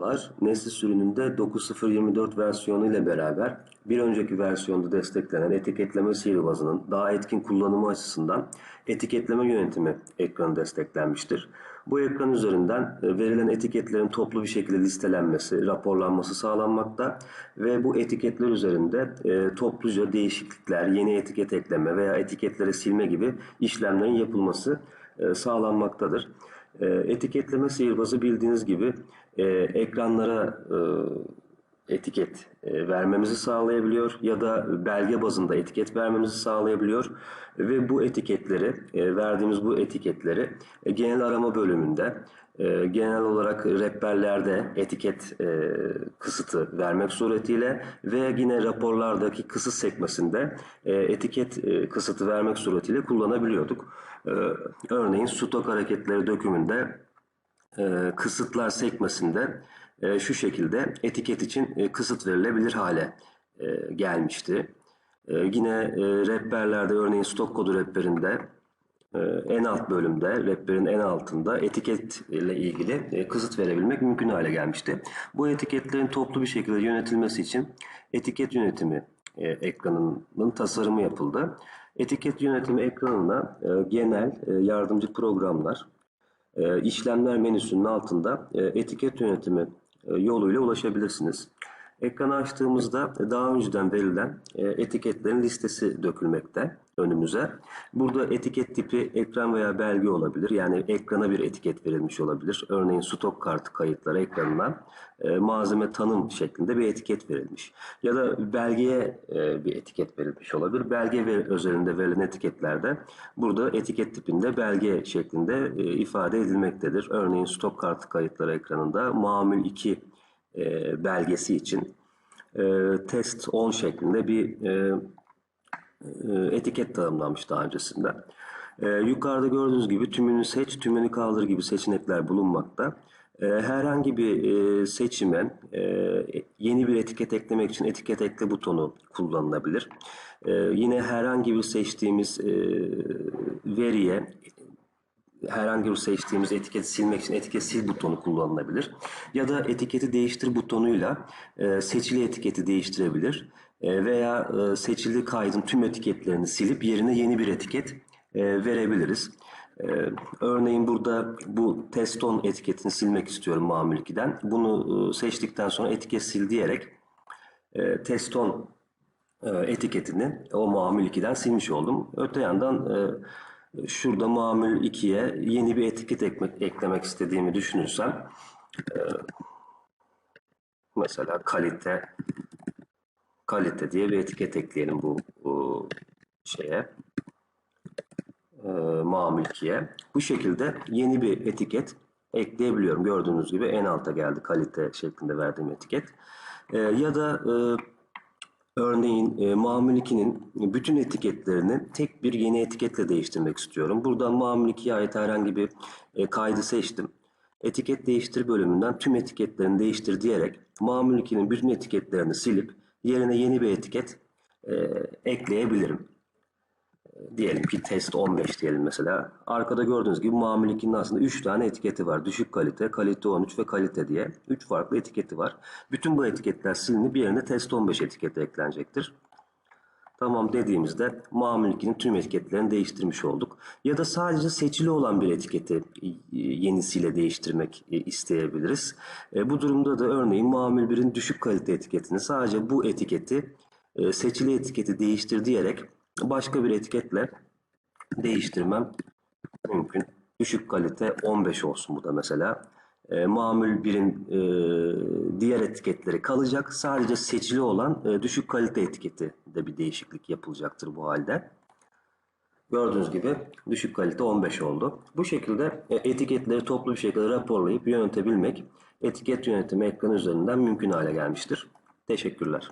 Merhabalar. Nesli sürününde 9.0.24 versiyonu ile beraber bir önceki versiyonda desteklenen etiketleme sihirbazının daha etkin kullanımı açısından etiketleme yönetimi ekranı desteklenmiştir. Bu ekran üzerinden e, verilen etiketlerin toplu bir şekilde listelenmesi, raporlanması sağlanmakta ve bu etiketler üzerinde e, topluca değişiklikler, yeni etiket ekleme veya etiketleri silme gibi işlemlerin yapılması e, sağlanmaktadır. E, etiketleme sihirbazı bildiğiniz gibi e, ekranlara e, etiket e, vermemizi sağlayabiliyor ya da belge bazında etiket vermemizi sağlayabiliyor ve bu etiketleri e, verdiğimiz bu etiketleri e, genel arama bölümünde genel olarak rehberlerde etiket kısıtı vermek suretiyle ve yine raporlardaki kısıt sekmesinde etiket kısıtı vermek suretiyle kullanabiliyorduk. Örneğin stok hareketleri dökümünde e, kısıtlar sekmesinde e, şu şekilde etiket için e, kısıt verilebilir hale e, gelmişti. E, yine e, rehberlerde örneğin stok kodu rehberinde e, en alt bölümde rehberin en altında etiket ile ilgili e, kısıt verebilmek mümkün hale gelmişti. Bu etiketlerin toplu bir şekilde yönetilmesi için etiket yönetimi e, ekranının tasarımı yapıldı. Etiket yönetimi ekranına e, genel e, yardımcı programlar, e, işlemler menüsünün altında e, etiket yönetimi e, yoluyla ulaşabilirsiniz. Ekranı açtığımızda daha önceden verilen e, etiketlerin listesi dökülmekte önümüze. Burada etiket tipi ekran veya belge olabilir. Yani ekrana bir etiket verilmiş olabilir. Örneğin stok kartı kayıtları ekranına e, malzeme tanım şeklinde bir etiket verilmiş. Ya da belgeye e, bir etiket verilmiş olabilir. Belge ve özelinde verilen etiketlerde burada etiket tipinde belge şeklinde e, ifade edilmektedir. Örneğin stok kartı kayıtları ekranında mamül 2 e, belgesi için e, test 10 şeklinde bir e, etiket tanımlanmış daha öncesinde. E, yukarıda gördüğünüz gibi tümünü seç, tümünü kaldır gibi seçenekler bulunmakta. E, herhangi bir e, seçime e, yeni bir etiket eklemek için etiket ekle butonu kullanılabilir. E, yine herhangi bir seçtiğimiz e, veriye herhangi bir seçtiğimiz etiketi silmek için etiket sil butonu kullanılabilir. Ya da etiketi değiştir butonuyla e, seçili etiketi değiştirebilir. E, veya e, seçili kaydın tüm etiketlerini silip yerine yeni bir etiket e, verebiliriz. E, örneğin burada bu teston etiketini silmek istiyorum mamül 2'den. Bunu e, seçtikten sonra etiket sil diyerek e, teston e, etiketini o mamül 2'den silmiş oldum. Öte yandan e, şurada mamül 2'ye yeni bir etiket ekmek, eklemek istediğimi düşünürsem e, mesela kalite kalite diye bir etiket ekleyelim bu, bu şeye e, mamül 2'ye. Bu şekilde yeni bir etiket ekleyebiliyorum. Gördüğünüz gibi en alta geldi kalite şeklinde verdiğim etiket. E, ya da e, Örneğin e, Mamül 2'nin bütün etiketlerini tek bir yeni etiketle değiştirmek istiyorum. Buradan Mamül 2'ye ait herhangi bir e, kaydı seçtim. Etiket değiştir bölümünden tüm etiketlerini değiştir diyerek Mamül 2'nin bütün etiketlerini silip yerine yeni bir etiket e, ekleyebilirim. Diyelim ki test 15 diyelim mesela. Arkada gördüğünüz gibi 2'nin aslında 3 tane etiketi var. Düşük kalite, kalite 13 ve kalite diye 3 farklı etiketi var. Bütün bu etiketler silinip yerine test 15 etiketi eklenecektir. Tamam dediğimizde Mamül 2'nin tüm etiketlerini değiştirmiş olduk. Ya da sadece seçili olan bir etiketi e, yenisiyle değiştirmek e, isteyebiliriz. E, bu durumda da örneğin Mamül 1'in düşük kalite etiketini sadece bu etiketi seçili etiketi değiştir diyerek başka bir etiketle değiştirmem mümkün. Düşük kalite 15 olsun bu da mesela. E, mamül 1'in e, diğer etiketleri kalacak. Sadece seçili olan e, düşük kalite etiketi de bir değişiklik yapılacaktır bu halde. Gördüğünüz gibi düşük kalite 15 oldu. Bu şekilde e, etiketleri toplu bir şekilde raporlayıp yönetebilmek etiket yönetimi ekranı üzerinden mümkün hale gelmiştir. Teşekkürler.